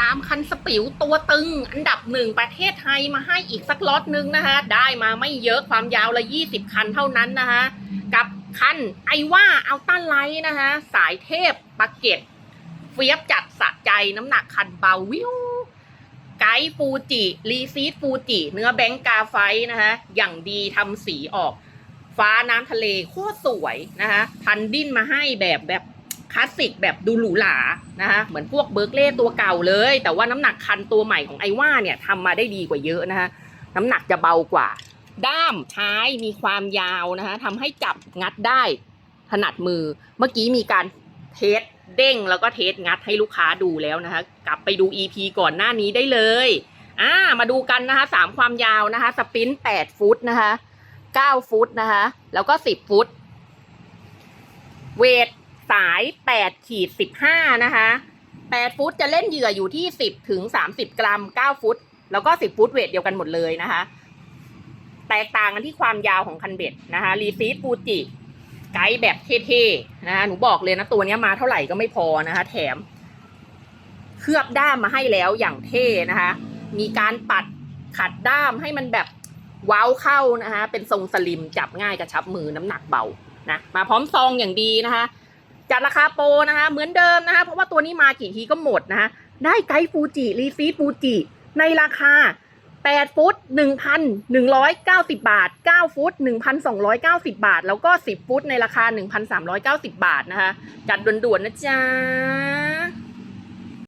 ตามคันสปิวตัวตึง อันดับหนึ่งประเทศไทยมาให้อีกสักล็อตนึงนะคะ ได้มาไม่เยอะความยาวละ 20 คันเท่านั้นนะคะกับคันไอว่าอัลต้าไลท์นะคะ สายเทพปักเก็ตเฟียบจัดสะใจน้ำหนักคันเบาวิวไกด์ฟูจิรีซีดฟูจิเนื้อแบงกาไฟนะคะอย่างดีทำสีออก ฟ้าน้ำทะเลโคตรสวยนะคะพันดิ้นมาให้แบบแบบ คลาสสิกแบบดูหรูหรานะคะเหมือนพวกเบิร์กเล่ตัวเก่าเลย แต่ว่าน้ำหนักคันตัวใหม่ของไอว่าเนี่ยทำมาได้ดีกว่าเยอะนะคะน้ำหนักจะเบากว่า ด้ามท้ายมีความยาวนะคะทำให้จับงัดได้ถนัดมือ เมื่อกี้มีการเทสเด้งแล้วก็เทสงัดให้ลูกค้าดูแล้วนะคะ กลับไปดู EP ก่อนหน้านี้ได้เลยอ่ามาดูกันนะคะสามความยาวนะคะ สปรินต์8ฟุตนะคะ9ฟุตนะคะ แล้วก็10ฟุต เวท สาย8ขีด15 นะคะ 8 ฟุตจะเล่นเหยื่ออยู่ที่ 10 ถึง 30 กรัม 9 ฟุต แล้วก็ 10 ฟุตเวทเดียวกันหมดเลยนะคะ แตกต่างกันที่ความยาวของคันเบ็ดนะคะ รีซีดฟูจิ ไกด์แบบเท่ๆนะคะหนูบอกเลยนะ ตัวนี้มาเท่าไหร่ก็ไม่พอนะคะ แถม เคลือบด้ามมาให้แล้วอย่างเท่นะคะ มีการปัดขัดด้ามให้มันแบบเว้าเข้านะคะ เป็นทรงสลิมจับง่ายกระชับมือน้ำหนักเบานะมาพร้อมซองอย่างดีนะคะ จัดราคาโปรนะคะ เหมือนเดิมนะคะ เพราะว่าตัวนี้มากี่ทีก็หมดนะคะได้ไกด์ฟูจิรีฟีฟูจิในราคา 8 ฟุต 1,190 บาท 9 ฟุต 1,290 บาท แล้วก็ 10 ฟุตในราคา 1,390 บาทนะคะ จัดด่วนๆนะจ๊ะ